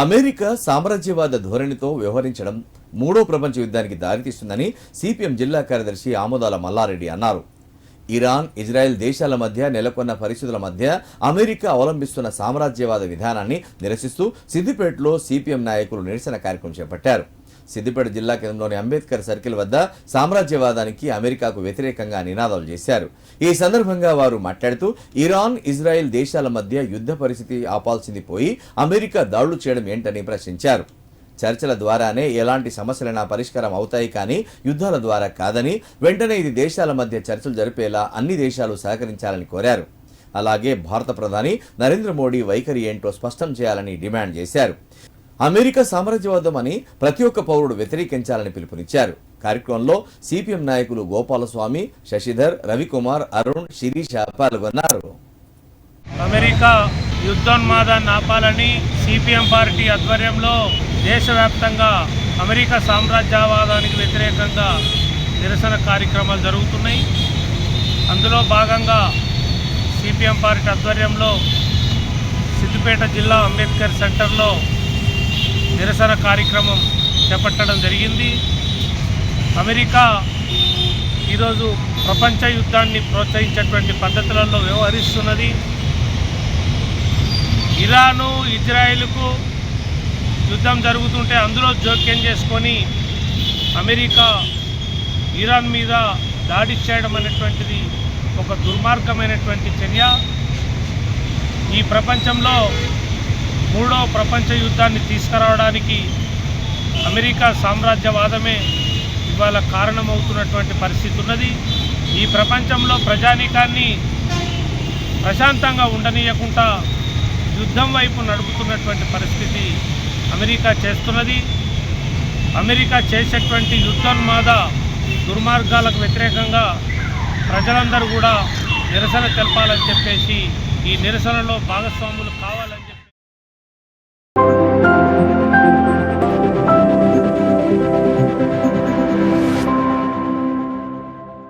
America సామ్రాజ్యవాద ధోరణితో వ్యవహరించడం మూడో ప్రపంచ యుద్ధానికి దారితీస్తుందని సిపిఎం జిల్లా కార్యదర్శి ఆమోదాల మల్లారెడ్డి అన్నారు. ఇరాన్ ఇజ్రాయెల్ దేశాల మధ్య నెలకొన్న పరిస్థితుల మధ్య అమెరికా అవలంబిస్తున్న సామ్రాజ్యవాద విధానాన్ని నిరసిస్తూ సిద్దిపేటలో సిపిఎం నాయకులు నిరసన కార్యక్రమం చేపట్టారు. సిద్దిపేట జిల్లా కేంద్రంలోని అంబేద్కర్ సర్కిల్ వద్ద సామ్రాజ్యవాదానికి అమెరికాకు వ్యతిరేకంగా నినాదాలు చేశారు. ఈ సందర్భంగా వారు మాట్లాడుతూ ఇరాన్ ఇజ్రాయెల్ దేశాల మధ్య యుద్ధ పరిస్థితి ఆపాల్సింది పోయి అమెరికా దాడులు చేయడం ఏంటని ప్రశ్నించారు. చర్చల ద్వారానే ఎలాంటి సమస్యలైనా పరిష్కారం అవుతాయి కానీ యుద్ధాల ద్వారా కాదని వెంటనే ఇది దేశాల మధ్య చర్చలు జరిపేలా అన్ని దేశాలు సహకరించాలని కోరారు. అలాగే భారత ప్రధాని నరేంద్ర మోడీ వైఖరి ఏంటో స్పష్టం చేయాలని డిమాండ్ చేశారు. అమెరికా సామ్రాజ్యవాదం అని ప్రతి ఒక్క పౌరుడు వ్యతిరేకించాలని పిలుపునిచ్చారు. కార్యక్రమంలో సిపిఎం నాయకులు గోపాలస్వామి శశిధర్ రవికుమార్ అరుణ్ శిరీష పాల్గొన్నారు. అమెరికా యుద్ధోన్మాదాన్ని ఆపాలని సిపిఎం పార్టీ ఆధ్వర్యంలో దేశవ్యాప్తంగా అమెరికా సామ్రాజ్యవాదానికి వ్యతిరేకంగా నిరసన కార్యక్రమాలు జరుగుతున్నాయి. అందులో భాగంగా సిపిఎం పార్టీ ఆధ్వర్యంలో సిద్దిపేట జిల్లా అంబేద్కర్ సెంటర్లో నిరసన కార్యక్రమం చేపట్టడం జరిగింది. అమెరికా ఈరోజు ప్రపంచ యుద్ధాన్ని ప్రోత్సహించేటువంటి పద్ధతులలో వ్యవహరిస్తున్నది. ఇరాను ఇజ్రాయెల్కు యుద్ధం జరుగుతుంటే అందులో జోక్యం చేసుకొని అమెరికా ఇరాన్ మీద దాడి చేయడం అనేటువంటిది ఒక దుర్మార్గమైనటువంటి చర్య. ఈ ప్రపంచంలో మూడో ప్రపంచ యుద్ధాన్ని తీసుకురావడానికి అమెరికా సామ్రాజ్యవాదమే ఇవాళ కారణమవుతున్నటువంటి పరిస్థితి ఉన్నది. ఈ ప్రపంచంలో ప్రజానీకాన్ని ప్రశాంతంగా ఉండనీయకుండా యుద్ధం వైపు నడుపుతున్నటువంటి పరిస్థితి అమెరికా చేస్తున్నది. అమెరికా చేసేటువంటి యుద్ధోన్మాద దుర్మార్గాలకు వ్యతిరేకంగా ప్రజలందరూ కూడా నిరసన తెలపాలని చెప్పేసి ఈ నిరసనలో భాగస్వాములు కావాలని